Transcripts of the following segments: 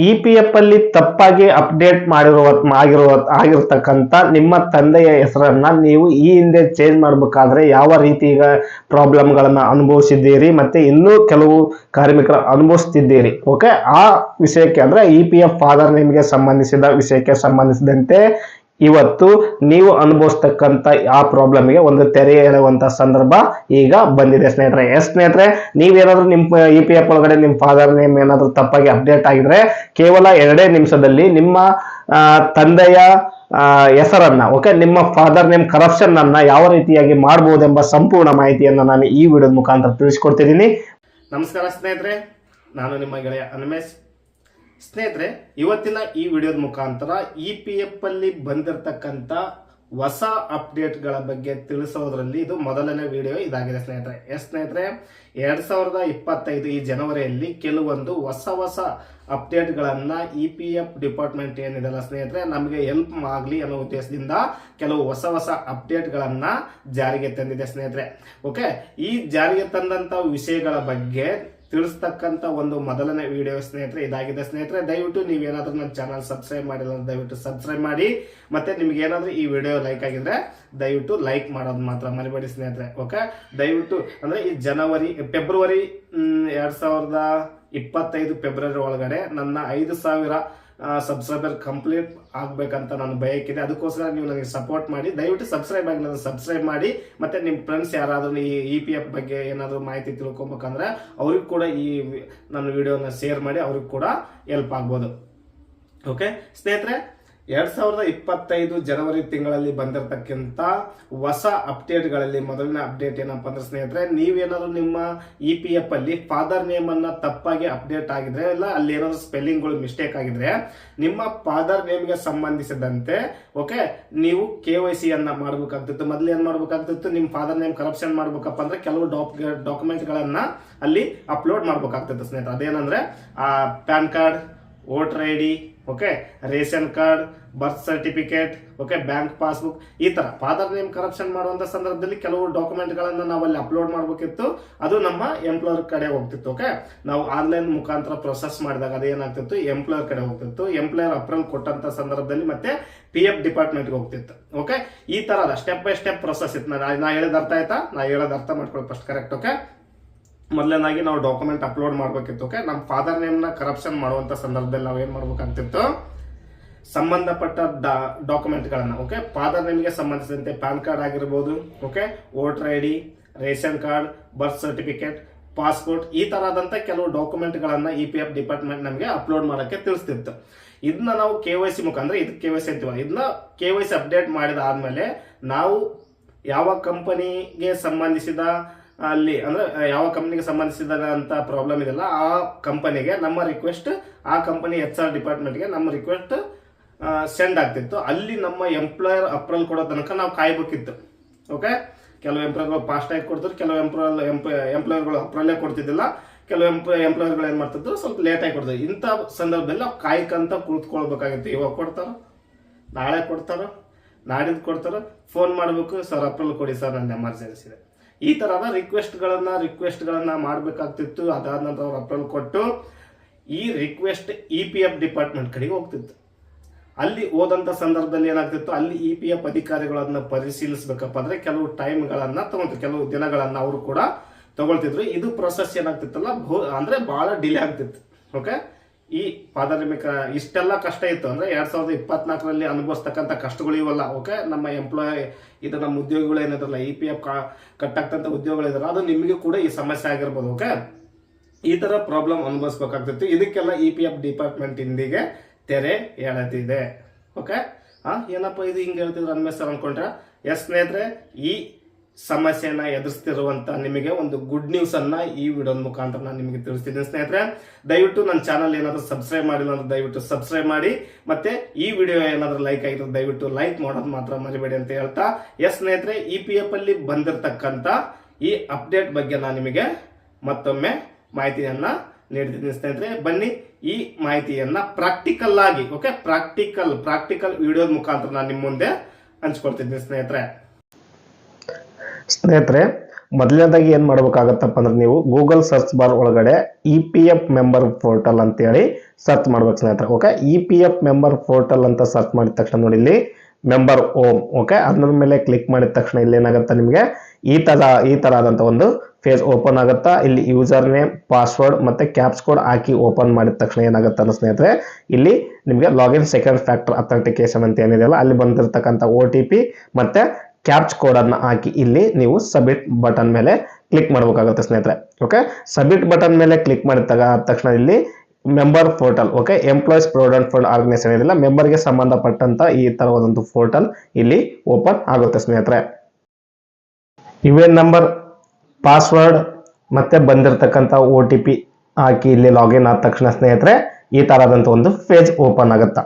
E P F ಅಲ್ಲಿ ತಪ್ಪಾಗಿ update ಮಾಡಿರುವ ಆಗಿರುವ ಆಗಿರ್ತಕ್ಕಂಥ ನಿಮ್ಮ ತಂದೆಯ ಹೆಸರನ್ನ ನೀವು ಈ ಹಿಂದೆ ಚೇಂಜ್ ಮಾಡಬೇಕಾದ್ರೆ ಯಾವ ರೀತಿ ಈಗ ಪ್ರಾಬ್ಲಮ್ಗಳನ್ನು ಅನುಭವಿಸಿದ್ದೀರಿ ಮತ್ತೆ ಇನ್ನೂ ಕೆಲವು ಕಾರ್ಮಿಕರು ಅನುಭವಿಸ್ತಿದ್ದೀರಿ ಓಕೆ ಆ ವಿಷಯಕ್ಕೆ ಅಂದ್ರೆ ಇ ಪಿ ಎಫ್ ಫಾದರ್ ನಿಮಗೆ ಸಂಬಂಧಿಸಿದ ವಿಷಯಕ್ಕೆ ಸಂಬಂಧಿಸಿದಂತೆ ಇವತ್ತು ನೀವು ಅನುಭವಿಸ್ತಕ್ಕಂಥ ಆ ಪ್ರಾಬ್ಲಮ್ಗೆ ಒಂದು ತೆರೆ ಎಳೆಯುವಂತ ಸಂದರ್ಭ ಈಗ ಬಂದಿದೆ ಸ್ನೇಹಿತರೆ. ಎಸ್ ಸ್ನೇಹಿತರೆ, ನೀವೇನಾದ್ರೂ ನಿಮ್ಮ ಇ ಪಿ ಎಫ್ ಒಳಗಡೆ ನಿಮ್ಮ ಫಾದರ್ ನೇಮ್ ಏನಾದರೂ ತಪ್ಪಾಗಿ ಅಪ್ಡೇಟ್ ಆಗಿದ್ರೆ ಕೇವಲ ಎರಡೇ ನಿಮಿಷದಲ್ಲಿ ನಿಮ್ಮ ತಂದೆಯ ಹೆಸರನ್ನ ಓಕೆ ನಿಮ್ಮ ಫಾದರ್ ನೇಮ್ ಕರಪ್ಷನ್ ಅನ್ನ ಯಾವ ರೀತಿಯಾಗಿ ಮಾಡಬಹುದೆಂಬ ಸಂಪೂರ್ಣ ಮಾಹಿತಿಯನ್ನು ನಾನು ಈ ವಿಡಿಯೋದ ಮುಖಾಂತರ ತಿಳಿಸ್ಕೊಡ್ತಿದ್ದೀನಿ. ನಮಸ್ಕಾರ ಸ್ನೇಹಿತರೆ, ನಾನು ನಿಮ್ಮ ಗೆಳೆಯ ಅನ್ಮೇಶ್. ಸ್ನೇಹಿತರೆ, ಇವತ್ತಿನ ಈ ವಿಡಿಯೋದ ಮುಖಾಂತರ ಇ ಪಿ ಎಫ್ ಅಲ್ಲಿ ಬಂದಿರತಕ್ಕಂತ ಹೊಸ ಅಪ್ಡೇಟ್ಗಳ ಬಗ್ಗೆ ತಿಳಿಸೋದ್ರಲ್ಲಿ ಇದು ಮೊದಲನೇ ವಿಡಿಯೋ ಇದಾಗಿದೆ ಸ್ನೇಹಿತರೆ. ಎಸ್ ಸ್ನೇಹಿತರೆ, ಎರಡ್ ಸಾವಿರದ ಇಪ್ಪತ್ತೈದು ಈ ಜನವರಿಯಲ್ಲಿ ಕೆಲವೊಂದು ಹೊಸ ಹೊಸ ಅಪ್ಡೇಟ್ಗಳನ್ನ ಇ ಪಿ ಎಫ್ ಡಿಪಾರ್ಟ್ಮೆಂಟ್ ಏನಿದೆಲ್ಲ ಸ್ನೇಹಿತರೆ, ನಮಗೆ ಹೆಲ್ಪ್ ಆಗಲಿ ಅನ್ನೋ ಉದ್ದೇಶದಿಂದ ಕೆಲವು ಹೊಸ ಹೊಸ ಅಪ್ಡೇಟ್ಗಳನ್ನ ಜಾರಿಗೆ ತಂದಿದೆ ಸ್ನೇಹಿತರೆ. ಓಕೆ, ಈ ಜಾರಿಗೆ ತಂದಂತ ವಿಷಯಗಳ ಬಗ್ಗೆ ತಿಳಿಸ್ತಕ್ಕಂಥ ಒಂದು ಮೊದಲನೇ ವಿಡಿಯೋ ಸ್ನೇಹಿತರೆ, ಇದಾಗಿದೆ. ಸ್ನೇಹಿತರೆ, ದಯವಿಟ್ಟು ನೀವೇನಾದರೂ ನನ್ನ ಚಾನಲ್ ಸಬ್ಸ್ಕ್ರೈಬ್ ಮಾಡಿಲ್ಲ ಅಂದ್ರೆ ದಯವಿಟ್ಟು ಸಬ್ಸ್ಕ್ರೈಬ್ ಮಾಡಿ. ಮತ್ತೆ ನಿಮ್ಗೆ ಏನಾದರೂ ಈ ವಿಡಿಯೋ ಲೈಕ್ ಆಗಿದ್ರೆ ದಯವಿಟ್ಟು ಲೈಕ್ ಮಾಡೋದು ಮಾತ್ರ ಮರಿಬೇಡಿ ಸ್ನೇಹಿತರೆ ಓಕೆ ದಯವಿಟ್ಟು, ಅಂದ್ರೆ ಈ ಜನವರಿ ಫೆಬ್ರವರಿ ಎರಡು ಎರಡ್ ಸಾವಿರದ ಇಪ್ಪತ್ತೈದು ಫೆಬ್ರವರಿ ಒಳಗಡೆ ನನ್ನ ಐದು ಸಾವಿರ ಸಬ್ಸ್ಕ್ರೈಬರ್ ಕಂಪ್ಲೀಟ್ ಆಗ್ಬೇಕಂತ ನಾನು ಬಯಕಿದೆ. ಅದಕ್ಕೋಸ್ಕರ ನೀವು ನನಗೆ ಸಪೋರ್ಟ್ ಮಾಡಿ. ದಯವಿಟ್ಟು ಸಬ್ಸ್ಕ್ರೈಬ್ ಆಗಿ ನನಗೆ ಸಬ್ಸ್ಕ್ರೈಬ್ ಮಾಡಿ. ಮತ್ತೆ ನಿಮ್ಮ ಫ್ರೆಂಡ್ಸ್ ಯಾರಾದರೂ ಈ ಇ ಪಿ ಎಫ್ ಬಗ್ಗೆ ಏನಾದರೂ ಮಾಹಿತಿ ತಿಳ್ಕೊಬೇಕಂದ್ರೆ ಅವ್ರಿಗೂ ಕೂಡ ಈ ನನ್ನ ವಿಡಿಯೋನ ಶೇರ್ ಮಾಡಿ, ಅವ್ರಿಗೆ ಕೂಡ ಹೆಲ್ಪ್ ಆಗ್ಬೋದು. ಓಕೆ ಸ್ನೇಹಿತರೆ ಎರಡ್ ಸಾವಿರದ ಇಪ್ಪತ್ತೈದು ಜನವರಿ ತಿಂಗಳಲ್ಲಿ ಬಂದಿರತಕ್ಕಂತ ಹೊಸ ಅಪ್ಡೇಟ್ಗಳಲ್ಲಿ ಮೊದಲನೇ ಅಪ್ಡೇಟ್ ಏನಪ್ಪ ಅಂದ್ರೆ ಸ್ನೇಹಿತರೆ, ನೀವೇನಾದ್ರು ನಿಮ್ಮ ಇ ಪಿ ಎಫ್ ಅಲ್ಲಿ ಫಾದರ್ ನೇಮ್ ಅನ್ನ ತಪ್ಪಾಗಿ ಅಪ್ಡೇಟ್ ಆಗಿದ್ರೆ ಇಲ್ಲ ಅಲ್ಲಿ ಏನಾದ್ರು ಸ್ಪೆಲ್ಲಿಂಗ್ಗಳು ಮಿಸ್ಟೇಕ್ ಆಗಿದ್ರೆ ನಿಮ್ಮ ಫಾದರ್ ನೇಮ್ಗೆ ಸಂಬಂಧಿಸಿದಂತೆ, ಓಕೆ, ನೀವು ಕೆ ವೈ ಸಿ ಅನ್ನ ಮಾಡಬೇಕಾಗ್ತಿತ್ತು. ಮೊದಲು ಏನ್ ಮಾಡ್ಬೇಕಾಗ್ತಿತ್ತು? ನಿಮ್ಮ ಫಾದರ್ ನೇಮ್ ಕರಪ್ಷನ್ ಮಾಡ್ಬೇಕಪ್ಪ ಅಂದ್ರೆ ಕೆಲವು ಡಾಕ್ಯುಮೆಂಟ್ ಗಳನ್ನ ಅಲ್ಲಿ ಅಪ್ಲೋಡ್ ಮಾಡ್ಬೇಕಾಗ್ತಿತ್ತು ಸ್ನೇಹಿತರೆ. ಅದೇನಂದ್ರೆ PAN card, voter I D okay? Ration card, birth certificate, okay, bank passbook, ಈ ತರ. ಫಾದರ್ ನೇಮ್ ಕರಪ್ಷನ್ ಮಾಡುವಂತ ಸಂದರ್ಭದಲ್ಲಿ ಕೆಲವು ಡಾಕ್ಯುಮೆಂಟ್ ಗಳನ್ನ ನಾವು ಅಲ್ಲಿ ಅಪ್ಲೋಡ್ ಮಾಡಬೇಕಿತ್ತು. ಅದು ನಮ್ಮ ಎಂಪ್ಲಾಯರ್ ಕಡೆ ಹೋಗ್ತಿತ್ತು, ಓಕೆ? ನಾವು ಆನ್ಲೈನ್ ಮುಖಾಂತರ ಪ್ರೊಸೆಸ್ ಮಾಡಿದಾಗ ಅದೇನಾಗ್ತಿತ್ತು? ಎಂಪ್ಲಾಯರ್ ಕಡೆ ಹೋಗ್ತಿತ್ತು. ಎಂಪ್ಲಾಯರ್ ಅಪ್ರೂವಲ್ ಕೊಟ್ಟಂತ ಸಂದರ್ಭದಲ್ಲಿ ಮತ್ತೆ ಪಿ ಎಫ್ ಡಿಪಾರ್ಟ್ಮೆಂಟ್ಗೆ ಹೋಗ್ತಿತ್ತು, ಓಕೆ? ಈ ತರದ ಸ್ಟೆಪ್ ಬೈ ಸ್ಟೆಪ್ ಪ್ರೊಸೆಸ್ ಇತ್ತು. ನಾ ಹೇಳೋದು ಅರ್ಥ ಆಯ್ತಾ? ನಾ ಹೇಳೋದು ಅರ್ಥ ಮಾಡ್ಕೊಳ್ಳಿ ಫಸ್ಟ್ ಕರೆಕ್ಟ್ ಓಕೆ? ಮೊದಲನೇದಾಗಿ ನಾವು ಡಾಕ್ಯುಮೆಂಟ್ ಅಪ್ಲೋಡ್ ಮಾಡಬೇಕಿತ್ತು ಓಕೆ ನಮ್ಮ ಫಾದರ್ ನೇಮ್ನ ಕರಪ್ಷನ್ ಮಾಡುವಂತ ಸಂದರ್ಭದಲ್ಲಿ ನಾವು ಏನು ಮಾಡ್ಬೇಕಂತಿತ್ತು ಸಂಬಂಧಪಟ್ಟ ಡಾಕ್ಯುಮೆಂಟ್ಗಳನ್ನು ಓಕೆ ಫಾದರ್ ನೇಮ್ಗೆ ಸಂಬಂಧಿಸಿದಂತೆ ಪ್ಯಾನ್ ಕಾರ್ಡ್ ಆಗಿರ್ಬೋದು okay voter I D, ration card birth certificate passport ಈ ತರಹದಂತ ಕೆಲವು ಡಾಕ್ಯುಮೆಂಟ್ಗಳನ್ನು ಇ ಪಿ ಎಫ್ ಡಿಪಾರ್ಟ್ಮೆಂಟ್ ನಮಗೆ ಅಪ್ಲೋಡ್ ಮಾಡಕ್ಕೆ ತಿಳಿಸ್ತಿತ್ತು. ಇದನ್ನ ನಾವು ಕೆ ವೈ ಸಿ ಮುಖಾಂತರ, ಇದು ಕೆ ವೈ ಸಿ ಅಂತೀವ ಇದನ್ನ ಕೆ ವೈ ಸಿ ಅಪ್ಡೇಟ್ ಮಾಡಿದಾದ್ಮೇಲೆ ನಾವು ಯಾವ ಕಂಪನಿಗೆ ಸಂಬಂಧಿಸಿದ ಅಲ್ಲಿ, ಅಂದ್ರೆ ಯಾವ ಕಂಪನಿಗೆ ಅಂತ ಪ್ರಾಬ್ಲಮ್ ಇದೆಲ್ಲ. ಆ ಕಂಪನಿಗೆ ನಮ್ಮ ರಿಕ್ವೆಸ್ಟ್ ಆ ಕಂಪನಿ ಎಚ್ ಆರ್ ಡಿಪಾರ್ಟ್ಮೆಂಟ್ಗೆ ನಮ್ಮ ರಿಕ್ವೆಸ್ಟ್ ಸೆಂಡ್ ಆಗ್ತಿತ್ತು. ಅಲ್ಲಿ ನಮ್ಮ ಎಂಪ್ಲಾಯರ್ ಅಪ್ರೂವಲ್ ಕೊಡೋ ತನಕ ನಾವು ಕಾಯ್ಬೇಕಿತ್ತು. ಓಕೆ ಕೆಲವು ಎಂಪ್ಲಾಯರ್ಗಳು ಫಾಸ್ಟ್ ಆಗಿ ಕೊಡ್ತಾರೆ ಕೆಲವು ಎಂಪ್ಲಾಯ್ ಎಂಪ್ಲಾಯರ್ಗಳು ಅಪ್ರೂವಲ್ಲೇ ಕೊಡ್ತಿದ್ದಿಲ್ಲ. ಕೆಲವು ಎಂಪ್ಲಾಯ್ ಎಂಪ್ಲಾಯರ್ಗಳು ಏನು ಮಾಡ್ತಿದ್ರು, ಸ್ವಲ್ಪ ಲೇಟ್ ಆಗಿ ಕೊಡ್ತಾರೆ ಇಂಥ ಸಂದರ್ಭದಲ್ಲಿ ನಾವು ಕಾಯ್ಕಂತ ಕುಳಿತುಕೊಳ್ಬೇಕಾಗಿತ್ತು ಇವಾಗ ಕೊಡ್ತಾರ? ನಾಳೆ ಕೊಡ್ತಾರ? ನಾಡಿದ್ದು ಕೊಡ್ತಾರ? ಫೋನ್ ಮಾಡಬೇಕು. ಸರ್ ಅಪ್ರೂವಲ್ ಕೊಡಿ ಸರ್ ನನ್ನ ಎಮರ್ಜೆನ್ಸಿ ಇದೆ. ಈ ತರದ ರಿಕ್ವೆಸ್ಟ್ ಗಳನ್ನ ರಿಕ್ವೆಸ್ಟ್ ಗಳನ್ನ ಮಾಡ್ಬೇಕಾಗ್ತಿತ್ತು. ಅದಾದ ನಂತರ ಅವ್ರು ಅಪ್ರೂವಲ್ ಕೊಟ್ಟು ಈ request E P F department ಕಡೆಗೆ ಹೋಗ್ತಿತ್ತು. ಅಲ್ಲಿ ಹೋದಂಥ ಸಂದರ್ಭದಲ್ಲಿ ಏನಾಗ್ತಿತ್ತು? ಅಲ್ಲಿ ಇ ಪಿ ಎಫ್ ಅಧಿಕಾರಿಗಳನ್ನ ಪರಿಶೀಲಿಸಬೇಕಪ್ಪ ಅಂದ್ರೆ ಕೆಲವು ಟೈಮ್ಗಳನ್ನು ತಗೊಂತ ಕೆಲವು ದಿನಗಳನ್ನು ಅವರು ಕೂಡ ತಗೊಳ್ತಿದ್ರು. ಇದು ಪ್ರೊಸೆಸ್ ಏನಾಗ್ತಿತ್ತಲ್ಲ? ಬಹು- ಅಂದ್ರೆ ಬಹಳ ಡಿಲೇ ಆಗ್ತಿತ್ತು. ಓಕೆ ಈ ಪಾದಾರ್ಮಿಕ ಇಷ್ಟೆಲ್ಲ ಕಷ್ಟ ಇತ್ತು ಅಂದ್ರೆ ಎರಡ್ ಸಾವಿರದ ಇಪ್ಪತ್ನಾಲ್ಕರಲ್ಲಿ ಅನುಭವಿಸ್ತಕ್ಕಂಥ ಕಷ್ಟಗಳು ಇವಲ್ಲ. ಓಕೆ ನಮ್ಮ ಎಂಪ್ಲಾಯ್ ಇದು ನಮ್ಮ ಉದ್ಯೋಗಿಗಳು ಏನಿದ್ರಲ್ಲ ಇ ಪಿ ಎಫ್ ಉದ್ಯೋಗಗಳು ಇದಾರೆ, ಅದು ನಿಮಗೆ ಕೂಡ ಈ ಸಮಸ್ಯೆ ಆಗಿರ್ಬೋದು ಓಕೆ ಈ ತರ ಪ್ರಾಬ್ಲಮ್ ಅನುಭವಿಸ್ಬೇಕಾಗ್ತಿತ್ತು. ಇದಕ್ಕೆಲ್ಲ ಇ ಪಿ ಎಫ್ ಡಿಪಾರ್ಟ್ಮೆಂಟ್ ಇಂದಿಗೆ ತೆರೆ ಹೇಳತ್ತಿದೆ ಓಕೆ ಆ, ಏನಪ್ಪ ಇದು ಹಿಂಗೆ ಹೇಳ್ತಿದ್ರು ಅನ್ಮೇಸ್ ಸರ್ ಅನ್ಕೊಂಡ್ರ? ಎಸ್ ಸ್ನೇಹಿತರೆ, ಈ ಸಮಸ್ಯೆನ ಎದುರಿಸ್ತಿರುವಂತ ನಿಮಗೆ ಒಂದು ಗುಡ್ ನ್ಯೂಸ್ ಅನ್ನ ಈ ವಿಡಿಯೋ ಮುಖಾಂತರ ನಾನು ನಿಮಗೆ ತಿಳಿಸ್ತಿದ್ದೀನಿ ಸ್ನೇಹಿತರೆ, ದಯವಿಟ್ಟು ನನ್ನ ಚಾನಲ್ ಏನಾದರೂ ಸಬ್ಸ್ಕ್ರೈಬ್ ಮಾಡಿಲ್ಲ ಅಂದ್ರೆ ದಯವಿಟ್ಟು ಸಬ್ಸ್ಕ್ರೈಬ್ ಮಾಡಿ. ಮತ್ತೆ ಈ ವಿಡಿಯೋ ಏನಾದರೂ ಲೈಕ್ ಆಗಿದ್ರೆ ದಯವಿಟ್ಟು ಲೈಕ್ ಮಾಡೋದು ಮಾತ್ರ ಮರಿಬೇಡಿ ಅಂತ ಹೇಳ್ತಾ. ಎಸ್ ಸ್ನೇಹಿತರೆ ಇ ಪಿ ಎಫ್ ಅಲ್ಲಿ ಬಂದಿರತಕ್ಕಂತ ಈ ಅಪ್ಡೇಟ್ ಬಗ್ಗೆ ನಾನು ನಿಮಗೆ ಮತ್ತೊಮ್ಮೆ ಮಾಹಿತಿಯನ್ನ ನೀಡ್ತಿದ್ದೀನಿ ಸ್ನೇಹಿತರೆ, ಬನ್ನಿ ಈ ಮಾಹಿತಿಯನ್ನ ಪ್ರಾಕ್ಟಿಕಲ್ ಆಗಿ ಓಕೆ ಪ್ರಾಕ್ಟಿಕಲ್ ಪ್ರಾಕ್ಟಿಕಲ್ ವಿಡಿಯೋದ ಮುಖಾಂತರ ನಾನು ನಿಮ್ಮ ಮುಂದೆ ಹಂಚ್ಕೊಡ್ತಿದ್ದೀನಿ ಸ್ನೇಹಿತರೆ. ಸ್ನೇಹಿತರೆ, ಮೊದಲನೇದಾಗಿ ಏನು ಮಾಡ್ಬೇಕಾಗತ್ತಪ್ಪ ಅಂದ್ರೆ ನೀವು ಗೂಗಲ್ ಸರ್ಚ್ ಬಾರ್ ಒಳಗಡೆ E P F member portal ಅಂತೇಳಿ ಸರ್ಚ್ ಮಾಡ್ಬೇಕು ಸ್ನೇಹಿತರೆ okay E P F member portal ಅಂತ ಸರ್ಚ್ ಮಾಡಿದ ತಕ್ಷಣ ನೋಡಿ ಇಲ್ಲಿ ಮೆಂಬರ್ ಓಮ್ ಓಕೆ ಅದ್ರ ಮೇಲೆ ಕ್ಲಿಕ್ ಮಾಡಿದ ತಕ್ಷಣ ಇಲ್ಲಿ ಏನಾಗುತ್ತೆ ನಿಮಗೆ? ಈ ತರ ಈ ತರ ಆದಂತ ಒಂದು ಫೇಸ್ ಓಪನ್ ಆಗುತ್ತಾ? ಇಲ್ಲಿ ಯೂಸರ್ ನೇಮ್ ಪಾಸ್ವರ್ಡ್ ಮತ್ತೆ ಕ್ಯಾಪ್ಸ್ ಕೋಡ್ ಹಾಕಿ ಓಪನ್ ಮಾಡಿದ ತಕ್ಷಣ ಏನಾಗುತ್ತೆ ಅನ್ನೋ ಸ್ನೇಹಿತರೆ, ಇಲ್ಲಿ ನಿಮಗೆ ಲಾಗಿನ್ ಸೆಕೆಂಡ್ ಫ್ಯಾಕ್ಟರ್ ಅಥೆಂಟಿಕೇಶನ್ ಅಂತ ಏನಿದೆಯಲ್ಲ ಅಲ್ಲಿ ಬಂದಿರತಕ್ಕಂಥ ಒ ಟಿ ಪಿ ಮತ್ತೆ ಕ್ಯಾಪ್ಸ್ ಕೋಡ್ ಅನ್ನ ಹಾಕಿ ಇಲ್ಲಿ ನೀವು ಸಬ್ಮಿಟ್ ಬಟನ್ ಮೇಲೆ ಕ್ಲಿಕ್ ಮಾಡಬೇಕಾಗುತ್ತೆ ಸ್ನೇಹಿತರೆ ಓಕೆ ಸಬ್ಮಿಟ್ ಬಟನ್ ಮೇಲೆ ಕ್ಲಿಕ್ ಮಾಡಿದ ತಗ- ತಕ್ಷಣ ಇಲ್ಲಿ member portal okay employees provident fund organisation ಇದೆಲ್ಲ ಮೆಂಬರ್ಗೆ ಸಂಬಂಧಪಟ್ಟಂತ ಈ ಥರವಾದಂಥ ಪೋರ್ಟಲ್ ಇಲ್ಲಿ ಓಪನ್ ಆಗುತ್ತೆ ಸ್ನೇಹಿತರೆ. ಯುಎನ್ ನಂಬರ್ ಪಾಸ್ವರ್ಡ್ ಮತ್ತೆ ಬಂದಿರತಕ್ಕಂಥ ಒ ಟಿ ಪಿ ಹಾಕಿ ಇಲ್ಲಿ ಲಾಗಿನ್ ಆದ ತಕ್ಷಣ ಸ್ನೇಹಿತರೆ, ಈ ತರದಂತ ಒಂದು ಪೇಜ್ ಓಪನ್ ಆಗುತ್ತಾ?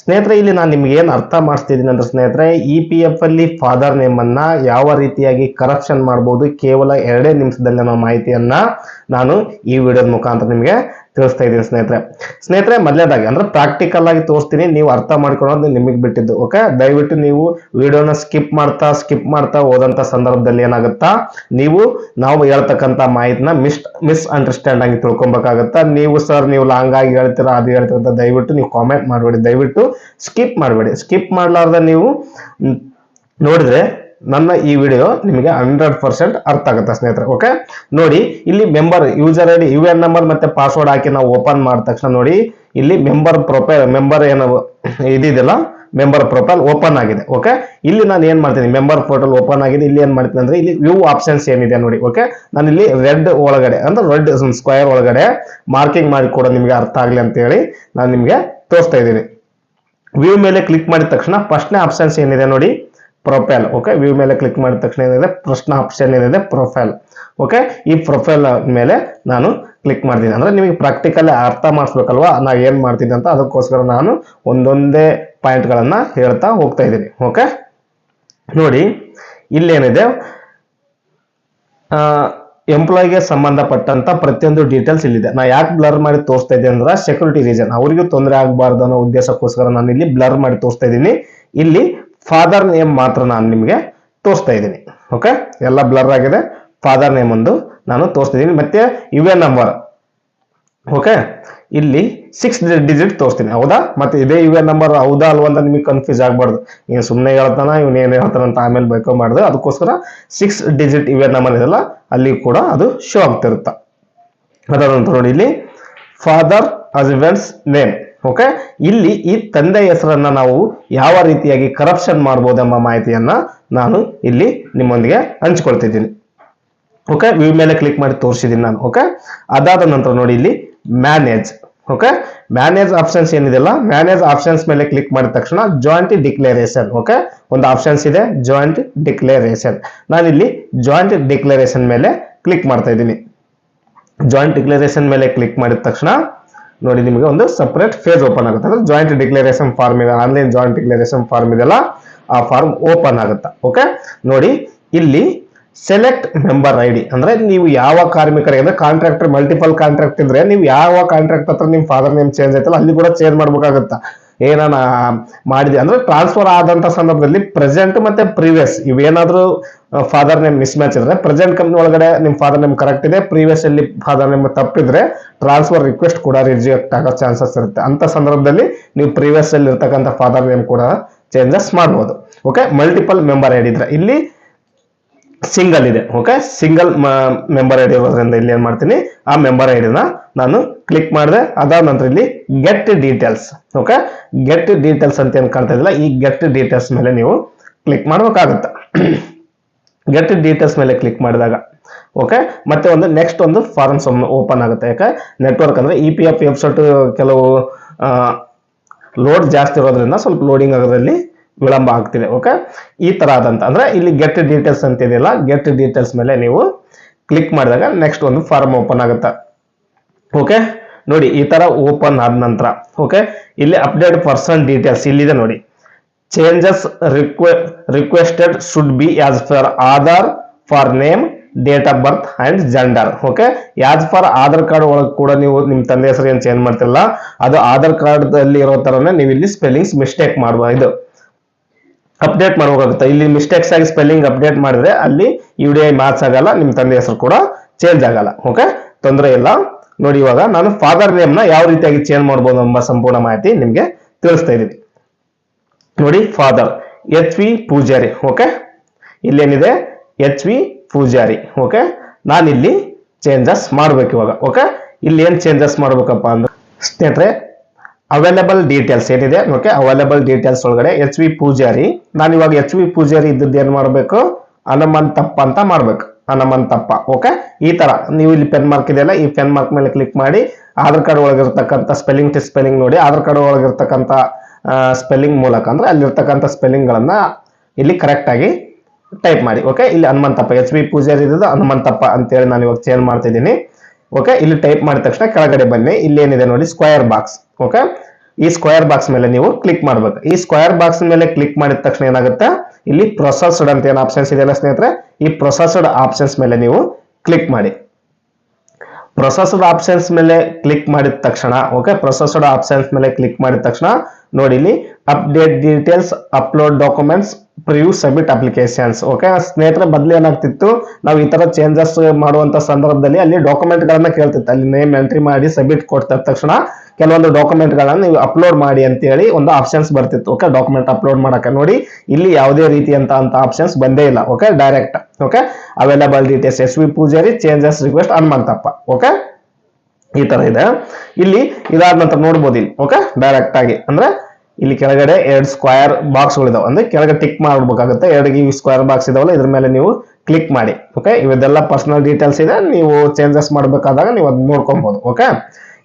ಸ್ನೇಹಿತರೆ, ಇಲ್ಲಿ ನಾನು ನಿಮ್ಗೆ ಏನು ಅರ್ಥ ಮಾಡಿಸ್ತಿದ್ದೀನಿ ಅಂದ್ರೆ ಸ್ನೇಹಿತರೆ ಇ ಪಿ ಎಫ್ ಅಲ್ಲಿ ಫಾದರ್ ನೇಮ್ ಅನ್ನ ಯಾವ ರೀತಿಯಾಗಿ ಕರಪ್ಷನ್ ಮಾಡಬಹುದು ಕೇವಲ ಎರಡೇ ನಿಮಿಷದಲ್ಲಿ ಅನ್ನೋ ಮಾಹಿತಿಯನ್ನ ನಾನು ಈ ವಿಡಿಯೋದ ಮುಖಾಂತರ ನಿಮಗೆ ತಿಳಿಸ್ತಾ ಇದ್ದೀನಿ ಸ್ನೇಹಿತರೆ. ಸ್ನೇಹಿತರೆ, ಮೊದಲೇದಾಗಿ ಅಂದ್ರೆ ಪ್ರಾಕ್ಟಿಕಲ್ ಆಗಿ ತೋರಿಸ್ತೀನಿ. ನೀವು ಅರ್ಥ ಮಾಡ್ಕೊಳೋದು ನಿಮಗೆ ಬಿಟ್ಟಿದ್ದು ಓಕೆ ದಯವಿಟ್ಟು ನೀವು ವಿಡಿಯೋನ ಸ್ಕಿಪ್ ಮಾಡ್ತಾ ಸ್ಕಿಪ್ ಮಾಡ್ತಾ ಹೋದಂತ ಸಂದರ್ಭದಲ್ಲಿ ಏನಾಗುತ್ತಾ? ನೀವು, ನಾವು ಹೇಳ್ತಕ್ಕಂಥ ಮಾಹಿತಿನ ಮಿಸ್ ಮಿಸ್ ಅಂಡರ್ಸ್ಟ್ಯಾಂಡ್ ಆಗಿ ತಿಳ್ಕೊಬೇಕಾಗತ್ತಾ? ನೀವು ಸರ್ ನೀವು ಲಾಂಗ್ ಆಗಿ ಹೇಳ್ತೀರಾ, ಅದು ಹೇಳ್ತೀರಂತ ದಯವಿಟ್ಟು ನೀವು ಕಾಮೆಂಟ್ ಮಾಡಬೇಡಿ. ದಯವಿಟ್ಟು ಸ್ಕಿಪ್ ಮಾಡಬೇಡಿ. ಸ್ಕಿಪ್ ಮಾಡಲಾರ್ದ ನೀವು ನೋಡಿದ್ರೆ ನನ್ನ ಈ ವಿಡಿಯೋ ನಿಮಗೆ ಹಂಡ್ರೆಡ್ ಪರ್ಸೆಂಟ್ ಅರ್ಥ ಆಗುತ್ತೆ ಸ್ನೇಹಿತರೆ ಓಕೆ ನೋಡಿ, ಇಲ್ಲಿ member user I D U N number ಮತ್ತೆ ಪಾಸ್ವರ್ಡ್ ಹಾಕಿ ನಾವು ಓಪನ್ ಮಾಡಿದ ತಕ್ಷಣ ನೋಡಿ, ಇಲ್ಲಿ ಮೆಂಬರ್ ಪ್ರೊಫೈಲ್ ಮೆಂಬರ್ ಏನು ಇದಿದೆಯಲ್ಲ ಮೆಂಬರ್ ಪ್ರೊಫೈಲ್ ಓಪನ್ ಆಗಿದೆ ಓಕೆ ಇಲ್ಲಿ ನಾನು ಏನ್ ಮಾಡ್ತೀನಿ ಮೆಂಬರ್ ಪೋರ್ಟಲ್ ಓಪನ್ ಆಗಿದೆ, ಇಲ್ಲಿ ಏನ್ ಮಾಡ್ತೀನಿ ಅಂದ್ರೆ ಇಲ್ಲಿ ವ್ಯೂ ಆಪ್ಷನ್ಸ್ ಏನಿದೆ ನೋಡಿ ಓಕೆ ನಾನು ಇಲ್ಲಿ ರೆಡ್ ಒಳಗಡೆ, ಅಂದ್ರೆ ರೆಡ್ ಸ್ಕ್ವೇರ್ ಒಳಗಡೆ ಮಾರ್ಕಿಂಗ್ ಮಾಡಿ ಕೂಡ ನಿಮಗೆ ಅರ್ಥ ಆಗಲಿ ಅಂತ ಹೇಳಿ ನಾನು ನಿಮಗೆ ತೋರಿಸ್ತಾ ಇದ್ದೀನಿ. ವ್ಯೂ ಮೇಲೆ ಕ್ಲಿಕ್ ಮಾಡಿದ ತಕ್ಷಣ ಫಸ್ಟ್ನೇ ಆಪ್ಷನ್ಸ್ ಏನಿದೆ ನೋಡಿ ಪ್ರೊಫೈಲ್ ಓಕೆ ವ್ಯೂ ಮೇಲೆ ಕ್ಲಿಕ್ ಮಾಡಿದ ತಕ್ಷಣ ಏನಿದೆ? ಪ್ರಶ್ನೆ ಆಪ್ಷನ್ ಏನಿದೆ? ಪ್ರೊಫೈಲ್ ಓಕೆ ಈ ಪ್ರೊಫೈಲ್ ಮೇಲೆ ನಾನು ಕ್ಲಿಕ್ ಮಾಡ್ತೀನಿ. ಅಂದ್ರೆ ನಿಮಗೆ ಪ್ರಾಕ್ಟಿಕಲ್ ಅರ್ಥ ಮಾಡಿಸ್ಬೇಕಲ್ವಾ? ನಾ ಏನು ಮಾಡ್ತೀನಿ ಅಂತ ಅದಕ್ಕೋಸ್ಕರ ನಾನು ಒಂದೊಂದೇ ಪಾಯಿಂಟ್ಗಳನ್ನು ಹೇಳ್ತಾ ಹೋಗ್ತಾ ಇದ್ದೀನಿ ಓಕೆ ನೋಡಿ, ಇಲ್ಲೇನಿದೆ? ಎಂಪ್ಲಾಯ್ಗೆ ಸಂಬಂಧಪಟ್ಟಂತ ಪ್ರತಿಯೊಂದು ಡೀಟೇಲ್ಸ್ ಇಲ್ಲಿದೆ. ನಾ ಯಾಕೆ ಬ್ಲರ್ ಮಾಡಿ ತೋರಿಸ್ತಾ ಇದ್ದೀನಿ ಅಂದ್ರೆ ಸೆಕ್ಯೂರಿಟಿ ರೀಸನ್ ಅವರಿಗೂ ತೊಂದರೆ ಆಗಬಾರ್ದು ಅನ್ನೋ ಉದ್ದೇಶಕ್ಕೋಸ್ಕರ ನಾನು ಇಲ್ಲಿ ಬ್ಲರ್ ಮಾಡಿ ತೋರಿಸ್ತಾ ಇದ್ದೀನಿ. ಇಲ್ಲಿ ಫಾದರ್ ನೇಮ್ ಮಾತ್ರ ನಾನು ನಿಮಗೆ ತೋರಿಸ್ತಾ ಇದ್ದೀನಿ ಓಕೆ ಎಲ್ಲ ಬ್ಲರ್ ಆಗಿದೆ. ಫಾದರ್ ನೇಮ್ ಒಂದು ನಾನು ತೋರಿಸ್ತಾ ಇದ್ದೀನಿ. ಮತ್ತೆ ಯು ಎನ್ ನಂಬರ್ ಓಕೆ ಇಲ್ಲಿ ಸಿಕ್ಸ್ ಡಿಜಿಟ್ ತೋರಿಸ್ತೀನಿ, ಹೌದಾ? ಮತ್ತೆ ಇದೇ ಯು ಎನ್ ನಂಬರ್ ಹೌದಾ ಅಲ್ವಾ ಅಂತ ನಿಮಗೆ ಕನ್ಫ್ಯೂಸ್ ಆಗಬಾರ್ದು. ನೀವು ಸುಮ್ಮನೆ ಹೇಳ್ತಾನ, ಇವನ್ ಏನು ಹೇಳ್ತಾನ ಅಂತ ಆಮೇಲೆ ಬೈಕೋ ಮಾಡಿದೆ. ಅದಕ್ಕೋಸ್ಕರ six digit U N number ಇದೆಲ್ಲ ಅಲ್ಲಿ ಕೂಡ ಅದು ಶೋ ಆಗ್ತಿರುತ್ತೆ. ನಂತರ ನೋಡಿ ಇಲ್ಲಿ. ಫಾದರ್ ಹಸ್ಬೆಂಡ್ಸ್ ನೇಮ್ ಓಕೆ ಇಲ್ಲಿ ಈ ತಂದೆ ಹೆಸರನ್ನ ನಾವು ಯಾವ ರೀತಿಯಾಗಿ ಕರಪ್ಷನ್ ಮಾಡ್ಬೋದೆಂಬ ಮಾಹಿತಿಯನ್ನ ನಾನು ಇಲ್ಲಿ ನಿಮ್ಮೊಂದಿಗೆ ಹಂಚ್ಕೊಳ್ತಿದ್ದೀನಿ. ಓಕೆ ವ್ಯೂ ಮೇಲೆ ಕ್ಲಿಕ್ ಮಾಡಿ ತೋರಿಸಿದ್ದೀನಿ ನಾನು. ಓಕೆ ಅದಾದ ನಂತರ ನೋಡಿ ಇಲ್ಲಿ ಮ್ಯಾನೇಜ್ ಓಕೆ ಮ್ಯಾನೇಜ್ ಆಪ್ಷನ್ಸ್ ಏನಿದೆಲ್ಲ ಮ್ಯಾನೇಜ್ ಆಪ್ಷನ್ಸ್ ಮೇಲೆ ಕ್ಲಿಕ್ ಮಾಡಿದ ತಕ್ಷಣ ಜಾಯಿಂಟ್ ಡಿಕ್ಲೇರೇಷನ್ ಓಕೆ ಒಂದು ಆಪ್ಷನ್ಸ್ ಇದೆ ಜಾಯಿಂಟ್ ಡಿಕ್ಲರೇಷನ್ ನಾನಿಲ್ಲಿ ಜಾಯಿಂಟ್ ಡಿಕ್ಲೇರೇಷನ್ ಮೇಲೆ ಕ್ಲಿಕ್ ಮಾಡ್ತಾ ಇದ್ದೀನಿ. ಜಾಯಿಂಟ್ ಡಿಕ್ಲರೇಷನ್ ಮೇಲೆ ಕ್ಲಿಕ್ ಮಾಡಿದ ತಕ್ಷಣ ನೋಡಿ, ನಿಮಗೆ ಒಂದು ಸಪ್ರೇಟ್ ಫೇಸ್ ಓಪನ್ ಆಗುತ್ತೆ. ಅಂದ್ರೆ ಜಾಯಿಂಟ್ ಡಿಕ್ಲರೇಷನ್ ಫಾರ್ಮ್ ಇದೆ ಆನ್ಲೈನ್ ಜಾಯಿಂಟ್ ಡಿಕ್ಲರೇಷನ್ ಫಾರ್ಮ್ ಇದೆಲ್ಲ ಆ ಫಾರ್ಮ್ ಓಪನ್ ಆಗುತ್ತೆ. ಓಕೆ ನೋಡಿ, ಇಲ್ಲಿ ಸೆಲೆಕ್ಟ್ ಮೆಂಬರ್ ಐ ಡಿ ಅಂದ್ರೆ ನೀವು ಯಾವ ಕಾರ್ಮಿಕರಿಗೆ, ಅಂದ್ರೆ ಕಾಂಟ್ರಾಕ್ಟರ್ ಮಲ್ಟಿಪಲ್ ಕಾಂಟ್ರಾಕ್ಟ್ ಇದ್ರೆ ನೀವು ಯಾವ ಕಾಂಟ್ರಾಕ್ಟ್ ಹತ್ರ ನಿಮ್ಮ ಫಾದರ್ ನೇಮ್ ಚೇಂಜ್ ಆಯ್ತಲ್ಲ, ಅಲ್ಲಿ ಕೂಡ ಚೇಂಜ್ ಮಾಡ್ಬೇಕಾಗತ್ತ? ಏನಾನ ಮಾಡಿದೆ ಅಂದ್ರೆ ಟ್ರಾನ್ಸ್ಫರ್ ಆದಂತ ಸಂದರ್ಭದಲ್ಲಿ ಪ್ರೆಸೆಂಟ್ ಮತ್ತೆ ಪ್ರೀವಿಯಸ್ ಇವೇನಾದ್ರೂ ಫಾದರ್ ನೇಮ್ ಮಿಸ್ ಮ್ಯಾಚ್ ಇದ್ರೆ ಪ್ರೆಸೆಂಟ್ ಕಂಪ್ನಿ ಒಳಗಡೆ ನಿಮ್ಮ ಫಾದರ್ ನೇಮ್ ಕರೆಕ್ಟ್ ಇದೆ. ಪ್ರೀವಿಯಸ್ ಅಲ್ಲಿ ಫಾದರ್ ನೇಮ್ ತಪ್ಪಿದ್ರೆ ಟ್ರಾನ್ಸ್ಫರ್ ರಿಕ್ವೆಸ್ಟ್ ಕೂಡ ರಿಜೆಕ್ಟ್ ಆಗೋ ಚಾನ್ಸಸ್ ಇರುತ್ತೆ. ಅಂತ ಸಂದರ್ಭದಲ್ಲಿ ನೀವು ಪ್ರೀವಿಯಸ್ ಅಲ್ಲಿ ಇರ್ತಕ್ಕಂಥ ಫಾದರ್ ನೇಮ್ ಕೂಡ ಚೇಂಜಸ್ ಮಾಡ್ಬೋದು. ಓಕೆ ಮಲ್ಟಿಪಲ್ ಮೆಂಬರ್ ಐಡಿ ಇದ್ರೆ. ಇಲ್ಲಿ ಸಿಂಗಲ್ ಇದೆ. ಓಕೆ ಸಿಂಗಲ್ ಮೆಂಬರ್ ಐಡಿ ಇರೋದ್ರಿಂದ ಇಲ್ಲಿ ಏನ್ ಮಾಡ್ತೀನಿ? ಆ ಮೆಂಬರ್ ಐಡಿನ ನಾನು ಕ್ಲಿಕ್ ಮಾಡಿದೆ. ಅದಾದ ನಂತರ ಇಲ್ಲಿ get details okay get details ಅಂತ ಏನ್ ಕಾಣ್ತಾ ಇದಿಲ್ಲ ಈ ಗೆಟ್ ಡೀಟೇಲ್ಸ್ ಮೇಲೆ ನೀವು ಕ್ಲಿಕ್ ಮಾಡ್ಬೇಕಾಗುತ್ತೆ. ಗೆಟ್ ಡೀಟೇಲ್ಸ್ ಮೇಲೆ ಕ್ಲಿಕ್ ಮಾಡಿದಾಗ ಓಕೆ ಮತ್ತೆ ಒಂದು ನೆಕ್ಸ್ಟ್ ಒಂದು ಫಾರ್ಮ್ಸ್ ಓಪನ್ ಆಗುತ್ತೆ, ಯಾಕೆ? ನೆಟ್ವರ್ಕ್ ಅಂದ್ರೆ ಇ ಪಿ ಎಫ್ ವೆಬ್ಸೈಟ್ ಕೆಲವು ಲೋಡ್ ಜಾಸ್ತಿ ಇರೋದ್ರಿಂದ ಸ್ವಲ್ಪ ಲೋಡಿಂಗ್ ಆಗೋದ್ರಲ್ಲಿ ವಿಳಂಬ ಆಗ್ತಿದೆ ಓಕೆ ಈ ತರ ಆದಂತ, ಅಂದ್ರೆ ಇಲ್ಲಿ ಗೆಟ್ ಡೀಟೇಲ್ಸ್ ಅಂತ ಇದೆಯಲ್ಲ ಗೆಟ್ ಡೀಟೇಲ್ಸ್ ಮೇಲೆ ನೀವು ಕ್ಲಿಕ್ ಮಾಡಿದಾಗ ನೆಕ್ಸ್ಟ್ ಒಂದು ಫಾರ್ಮ್ ಓಪನ್ ಆಗುತ್ತೆ ಓಕೆ ನೋಡಿ, ಈ ತರ ಓಪನ್ ಆದ ನಂತರ ಓಕೆ ಇಲ್ಲಿ ಅಪ್ಡೇಟ್ ಪರ್ಸನ್ ಡೀಟೇಲ್ಸ್ ಇಲ್ಲಿದೆ ನೋಡಿ. Changes requested should be as per Aadhaar for name date of birth and gender okay as per Aadhaar card ಒಳಗೆ ಕೂಡ ನೀವು ನಿಮ್ಮ ತಂದೆ ಹೆಸರು ಏನು ಚೇಂಜ್ ಮಾಡ್ತಿರಲ್ಲ ಅದು ಆಧಾರ್ ಕಾರ್ಡ್ ಅಲ್ಲಿ ಇರೋ ತರನೇ ನೀವು ಇಲ್ಲಿ ಸ್ಪೆಲ್ಲಿಂಗ್ಸ್ ಮಿಸ್ಟೇಕ್ ಮಾಡಬಹುದು ಅಪ್ಡೇಟ್ ಮಾಡಬೇಕಾಗುತ್ತೆ. ಇಲ್ಲಿ ಮಿಸ್ಟೇಕ್ಸ್ ಆಗಿ ಸ್ಪೆಲ್ಲಿಂಗ್ ಅಪ್ಡೇಟ್ ಮಾಡಿದ್ರೆ ಅಲ್ಲಿ ಯು ಡಿ ಐ ಮ್ಯಾಚ್ ಆಗಲ್ಲ ನಿಮ್ಮ ತಂದೆ ಹೆಸರು ಕೂಡ ಚೇಂಜ್ ಆಗಲ್ಲ. ಓಕೆ ತೊಂದರೆ ಇಲ್ಲ. ನೋಡಿ ಇವಾಗ ನಾನು ಫಾದರ್ ನೇಮ್ನ ಯಾವ ರೀತಿಯಾಗಿ ಚೇಂಜ್ ಮಾಡ್ಬೋದು ಎಂಬ ಸಂಪೂರ್ಣ ಮಾಹಿತಿ ನಿಮಗೆ ತಿಳಿಸ್ತಾ ಇದ್ದೀನಿ. ನೋಡಿ father H V Pujari okay ಇಲ್ಲೇನಿದೆ? H V Pujari okay ನಾನಿಲ್ಲಿ ಚೇಂಜಸ್ ಮಾಡ್ಬೇಕು ಇವಾಗ ಓಕೆ ಇಲ್ಲಿ ಏನು ಚೇಂಜಸ್ ಮಾಡ್ಬೇಕಪ್ಪ ಅಂದ್ರೆ, ಸ್ನೇಹಿತರೆ ಅವೈಲೇಬಲ್ ಡೀಟೇಲ್ಸ್ ಏನಿದೆ ಓಕೆ ಅವೈಲೇಬಲ್ ಡೀಟೇಲ್ಸ್ ಒಳಗಡೆ ಎಚ್ ವಿ ಪೂಜಾರಿ ನಾನು ಇವಾಗ ಎಚ್ ವಿ ಪೂಜಾರಿ ಇದ್ದದ್ದು ಏನ್ ಮಾಡ್ಬೇಕು? ಹನುಮಂತಪ್ಪ ಅಂತ ಮಾಡ್ಬೇಕು ಹನುಮಂತಪ್ಪ ಓಕೆ ಈ ತರ, ನೀವು ಇಲ್ಲಿ ಪೆನ್ ಮಾರ್ಕ್ ಇದೆಯಲ್ಲ, ಈ ಪೆನ್ ಮಾರ್ಕ್ ಮೇಲೆ ಕ್ಲಿಕ್ ಮಾಡಿ, ಆಧಾರ್ ಕಾರ್ಡ್ ಒಳಗಿರ್ತಕ್ಕಂಥ ಸ್ಪೆಲ್ಲಿಂಗ್ ಟು ಸ್ಪೆಲ್ಲಿಂಗ್ ನೋಡಿ, ಆಧಾರ್ ಕಾರ್ಡ್ ಒಳಗಿರ್ತಕ್ಕಂಥ ಸ್ಪೆಲ್ಲಿಂಗ್ ಮೂಲಕ ಅಂದರೆ ಅಲ್ಲಿರ್ತಕ್ಕಂಥ ಸ್ಪೆಲ್ಲಿಂಗ್ಗಳನ್ನು ಇಲ್ಲಿ ಕರೆಕ್ಟಾಗಿ ಟೈಪ್ ಮಾಡಿ ಓಕೆ ಇಲ್ಲಿ ಹನುಮಂತಪ್ಪ, ಎಚ್ ಬಿ ಪೂಜಾರಿ ಇರೋದು ಹನುಮಂತಪ್ಪ ಅಂತೇಳಿ ನಾನು ಇವಾಗ ಚೇಂಜ್ ಮಾಡ್ತಿದ್ದೀನಿ ಓಕೆ ಇಲ್ಲಿ ಟೈಪ್ ಮಾಡಿದ ತಕ್ಷಣ ಕೆಳಗಡೆ ಬನ್ನಿ, ಇಲ್ಲಿ ಏನಿದೆ ನೋಡಿ ಸ್ಕ್ವೇರ್ ಬಾಕ್ಸ್ ಓಕೆ ಈ ಸ್ಕ್ವೇರ್ ಬಾಕ್ಸ್ ಮೇಲೆ ನೀವು ಕ್ಲಿಕ್ ಮಾಡಬೇಕು. ಈ ಸ್ಕ್ವೇರ್ ಬಾಕ್ಸ್ ಮೇಲೆ ಕ್ಲಿಕ್ ಮಾಡಿದ ತಕ್ಷಣ ಏನಾಗುತ್ತೆ? ಇಲ್ಲಿ ಪ್ರೊಸೆಸ್ಡ್ ಅಂತ ಏನು ಆಪ್ಷನ್ಸ್ ಇದೆಯಲ್ಲ ಸ್ನೇಹಿತರೆ? ಈ ಪ್ರೊಸೆಸ್ಡ್ ಆಪ್ಷನ್ಸ್ ಮೇಲೆ ನೀವು ಕ್ಲಿಕ್ ಮಾಡಿ. ಪ್ರೊಸೆಸ್ಡ್ ಆಪ್ಷನ್ಸ್ ಮೇಲೆ ಕ್ಲಿಕ್ ಮಾಡಿದ ತಕ್ಷಣ ಓಕೆ ಪ್ರೊಸೆಸ್ಡ್ ಆಪ್ಷನ್ಸ್ ಮೇಲೆ ಕ್ಲಿಕ್ ಮಾಡಿದ ತಕ್ಷಣ ನೋಡಿ ಇಲ್ಲಿ update details upload documents preview submit applications okay ಸ್ನೇಹಿತರ ಬದಲು ಏನಾಗ್ತಿತ್ತು? ನಾವು ಈ ತರ ಚೇಂಜಸ್ ಮಾಡುವಂತ ಸಂದರ್ಭದಲ್ಲಿ ಅಲ್ಲಿ ಡಾಕ್ಯುಮೆಂಟ್ ಗಳನ್ನ ಕೇಳ್ತಿತ್ತು. ಅಲ್ಲಿ ನೇಮ್ ಎಂಟ್ರಿ ಮಾಡಿ ಸಬ್ಮಿಟ್ ಕೊಡ್ತ ತಕ್ಷಣ ಕೆಲವೊಂದು ಡಾಕ್ಯುಮೆಂಟ್ ಗಳನ್ನ ನೀವು ಅಪ್ಲೋಡ್ ಮಾಡಿ ಅಂತ ಹೇಳಿ ಒಂದು ಆಪ್ಷನ್ಸ್ ಬರ್ತಿತ್ತು. ಓಕೆ ಡಾಕ್ಯುಮೆಂಟ್ ಅಪ್ಲೋಡ್ ಮಾಡಕ್ಕೆ ನೋಡಿ ಇಲ್ಲಿ ಯಾವುದೇ ರೀತಿಯಂತ ಅಂತ ಆಪ್ಷನ್ಸ್ ಬಂದೇ ಇಲ್ಲ. Okay direct okay available details S V Pujari changes request Hanumanthappa. Okay ಈ ತರ ಇದೆ. ಇಲ್ಲಿ ಇದಾದ ನಂತರ ನೋಡ್ಬೋದು ಇಲ್ಲಿ ಓಕೆ ಡೈರೆಕ್ಟ್ ಆಗಿ. ಅಂದ್ರೆ ಇಲ್ಲಿ ಕೆಳಗಡೆ ಎರಡು ಸ್ಕ್ವೇರ್ ಬಾಕ್ಸ್ ಇದಾವೆ. ಅಂದ್ರೆ ಕೆಳಗೆ ಟಿಕ್ ಮಾಡ್ಬೇಕಾಗುತ್ತೆ ಎರಡು ಈ ಸ್ಕ್ವೇರ್ ಬಾಕ್ಸ್ ಇದಾವಲ್ಲ, ಇದ್ರ ಮೇಲೆ ನೀವು ಕ್ಲಿಕ್ ಮಾಡಿ ಓಕೆ ಇವೆಲ್ಲ ಪರ್ಸನಲ್ ಡೀಟೇಲ್ಸ್ ಇದೆ. ನೀವು ಚೇಂಜಸ್ ಮಾಡಬೇಕಾದಾಗ ನೀವು ಅದನ್ನ ನೋಡ್ಕೊಬಹುದು ಓಕೆ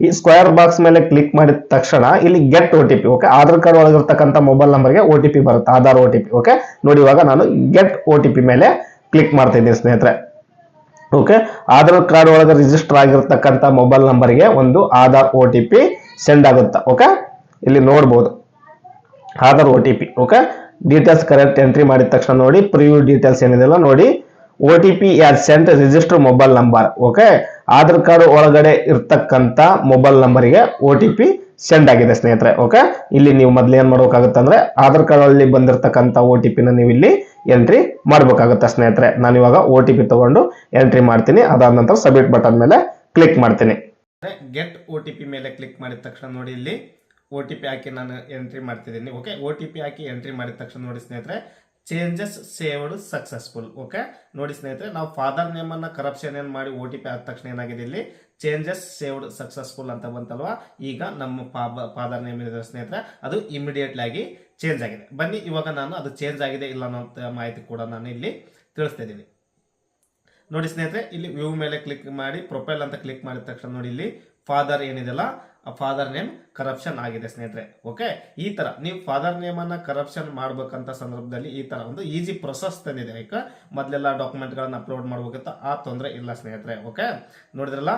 ಈ ಸ್ಕ್ವೇರ್ ಬಾಕ್ಸ್ ಮೇಲೆ ಕ್ಲಿಕ್ ಮಾಡಿದ ತಕ್ಷಣ ಇಲ್ಲಿ get O T P okay Aadhaar card ಒಳಗಿರ್ತಕ್ಕಂಥ mobile ನಂಬರ್ಗೆ ಒ ಟಿ ಪಿ ಬರುತ್ತೆ Aadhaar O T P okay ನೋಡಿ ಇವಾಗ ನಾನು ಗೆಟ್ ಓ ಟಿ ಪಿ ಮೇಲೆ ಕ್ಲಿಕ್ ಮಾಡ್ತಾ ಇದ್ದೀನಿ ಸ್ನೇಹಿತರೆ. ಓಕೆ ಆಧಾರ್ ಕಾರ್ಡ್ ಒಳಗೆ ರಿಜಿಸ್ಟರ್ ಆಗಿರ್ತಕ್ಕಂಥ ಮೊಬೈಲ್ ನಂಬರ್ಗೆ ಒಂದು Aadhaar O T P send ಆಗುತ್ತೆ? ಓಕೆ ಇಲ್ಲಿ ನೋಡ್ಬೋದು. Aadhaar O T P okay details correct entry ಮಾಡಿದ ತಕ್ಷಣ ನೋಡಿ ಪ್ರಿವ್ಯೂ ಡೀಟೇಲ್ಸ್ ಏನಿದೆಲ್ಲ ನೋಡಿ. O T P are sent register mobile number okay Aadhaar card ಒಳಗಡೆ ಇರ್ತಕ್ಕಂಥ ಮೊಬೈಲ್ ನಂಬರ್ಗೆ ಒ ಟಿ ಪಿ ಸೆಂಡ್ ಆಗಿದೆ, ಸ್ನೇಹಿತರೆ ಓಕೆ ಇಲ್ಲಿ ನೀವು ಮೊದಲು ಏನ್ ಮಾಡ್ಬೇಕಾಗುತ್ತೆ ಅಂದ್ರೆ ಆಧಾರ್ ಕಾರ್ಡ್ ಅಲ್ಲಿ ಬಂದಿರತಕ್ಕಂಥ ಓ ಟಿ ಪಿನ ನೀವು ಇಲ್ಲಿ ಎಂಟ್ರಿ ಮಾಡ್ಬೇಕಾಗುತ್ತೆ, ಸ್ನೇಹಿತರೆ. ನಾನು ಇವಾಗ ಓ ಟಿ ಪಿ ತಗೊಂಡು ಎಂಟ್ರಿ ಮಾಡ್ತೀನಿ. ಅದಾದ ನಂತರ ಸಬ್ಮಿಟ್ ಬಟನ್ ಮೇಲೆ ಕ್ಲಿಕ್ ಮಾಡ್ತೀನಿ. ಗೆಟ್ ಓ ಟಿ ಪಿ ಮೇಲೆ ಕ್ಲಿಕ್ ಮಾಡಿದ ತಕ್ಷಣ ನೋಡಿ ಇಲ್ಲಿ ಓ ಟಿ ಪಿ ಹಾಕಿ ನಾನು ಎಂಟ್ರಿ ಮಾಡ್ತಿದ್ದೀನಿ ಓಕೆ ಓ ಟಿ ಪಿ ಹಾಕಿ ಎಂಟ್ರಿ ಮಾಡಿದ ತಕ್ಷಣ ನೋಡಿ, ಸ್ನೇಹಿತರೆ ಚೇಂಜಸ್ ಸೇವ್ಡ್ ಸಕ್ಸಸ್ಫುಲ್ ಓಕೆ ನೋಡಿ, ಸ್ನೇಹಿತರೆ, ನಾವು ಫಾದರ್ ನೇಮನ್ನು ಕರಪ್ಷನ್ ಏನು ಮಾಡಿ ಓ ಟಿ ಪಿ ಆದ ತಕ್ಷಣ ಏನಾಗಿದೆ ಇಲ್ಲಿ? ಚೇಂಜಸ್ ಸೇವ್ಡ್ ಸಕ್ಸಸ್ಫುಲ್ ಅಂತ ಬಂತಲ್ವಾ? ಈಗ ನಮ್ಮ ಫಾದರ್ ನೇಮ್ ಇದೆ ಸ್ನೇಹಿತರೆ, ಅದು ಇಮಿಡಿಯೇಟ್ಲಿ ಆಗಿ ಚೇಂಜ್ ಆಗಿದೆ. ಬನ್ನಿ, ಇವಾಗ ನಾನು ಅದು ಚೇಂಜ್ ಆಗಿದೆ ಇಲ್ಲ ಅನ್ನೋ ಮಾಹಿತಿ ಕೂಡ ನಾನು ಇಲ್ಲಿ ತಿಳಿಸ್ತಾ ಇದ್ದೀನಿ. ನೋಡಿ ಸ್ನೇಹಿತರೆ, ಇಲ್ಲಿ ವ್ಯೂ ಮೇಲೆ ಕ್ಲಿಕ್ ಮಾಡಿ ಪ್ರೊಫೈಲ್ ಅಂತ ಕ್ಲಿಕ್ ಮಾಡಿದ ತಕ್ಷಣ ನೋಡಿ ಇಲ್ಲಿ ಫಾದರ್ ಏನಿದೆಲ್ಲ ಆ ಫಾದರ್ ನೇಮ್ ಕರಪ್ಷನ್ ಆಗಿದೆ ಸ್ನೇಹಿತರೆ. ಓಕೆ ಈ ತರ, ನೀವು ಫಾದರ್ ನೇಮ್ ಅನ್ನ ಕರಪ್ಷನ್ ಮಾಡ್ಬೇಕಂತ ಸಂದರ್ಭದಲ್ಲಿ ಈ ತರ ಒಂದು ಈಸಿ ಪ್ರೊಸೆಸ್ ತಂದಿದೆ. ಈಗ ಮೊದಲೆಲ್ಲ ಡಾಕ್ಯುಮೆಂಟ್ ಗಳನ್ನ ಅಪ್ಲೋಡ್ ಮಾಡ್ಬೇಕಂತ ಆ ತೊಂದರೆ ಇಲ್ಲ ಸ್ನೇಹಿತರೆ. ಓಕೆ ನೋಡಿದ್ರಲ್ಲ?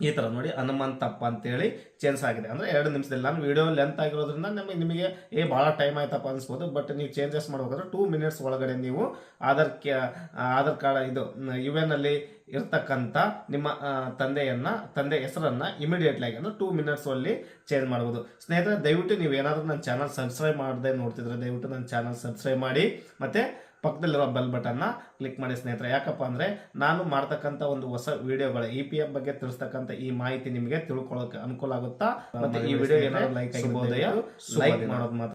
ಈ ತರ ನೋಡಿ ಹನುಮಂತಪ್ಪ ಅಂತೇಳಿ ಚೇಂಜ್ ಆಗಿದೆ. ಅಂದ್ರೆ ಎರಡು ನಿಮಿಷದಲ್ಲಿ ನಾನು ವಿಡಿಯೋ ಲೆಂತ್ ಆಗಿರೋದ್ರಿಂದ ನಮಗೆ ನಿಮಗೆ, ಏ, ಭಾಳ ಟೈಮ್ ಆಯ್ತಪ್ಪ ಅನ್ಸ್ಬೋದು ಬಟ್ ನೀವು ಚೇಂಜಸ್ ಮಾಡ್ಬೇಕಾದ್ರೆ ಟೂ ಮಿನಿಟ್ಸ್ ಒಳಗಡೆ ನೀವು ಆಧಾರ್ ಕ್ಯಾ- ಆಧಾರ್ ಕಾರ್ಡ್ ಇದು ಯು ಎನ್ ಅಲ್ಲಿ ಇರ್ತಕ್ಕಂಥ ನಿಮ್ಮ ತಂದೆಯನ್ನ, ತಂದೆ ಹೆಸರನ್ನ ಇಮಿಡಿಯೇಟ್ಲಿ ಆಗಿ ಅಂದ್ರೆ ಟೂ ಮಿನಿಟ್ಸ್ ಅಲ್ಲಿ ಚೇಂಜ್ ಮಾಡ್ಬೋದು. ಸ್ನೇಹಿತರೆ, ದಯವಿಟ್ಟು ನೀವು ಏನಾದರೂ ನನ್ನ ಚಾನಲ್ ಸಬ್ಸ್ಕ್ರೈಬ್ ಮಾಡದೆ ನೋಡ್ತಿದ್ರೆ ದಯವಿಟ್ಟು ನನ್ನ ಚಾನಲ್ ಸಬ್ಸ್ಕ್ರೈಬ್ ಮಾಡಿ. ಮತ್ತೆ ಪಕ್ಕದಲ್ಲಿರೋ ಬೆಲ್ ಬಟನ್ನ ಕ್ಲಿಕ್ ಮಾಡಿ ಸ್ನೇಹಿತರೆ. ಯಾಕಪ್ಪ ಅಂದರೆ ನಾನು ಮಾಡ್ತಕ್ಕಂಥ ಒಂದು ಹೊಸ ವಿಡಿಯೋಗಳ ಇ ಪಿ ಎಫ್ ಬಗ್ಗೆ ತಿಳಿಸ್ತಕ್ಕಂಥ ಈ ಮಾಹಿತಿ ನಿಮಗೆ ತಿಳ್ಕೊಳ್ಳೋಕೆ ಅನುಕೂಲ ಆಗುತ್ತಾ? ಮತ್ತೆ ಈ ವಿಡಿಯೋ ಏನಾದ್ರು ಲೈಕ್ ಆಗಿರ್ಬೋದು ಲೈಕ್ ಮಾಡೋದು ಮಾತ್ರ.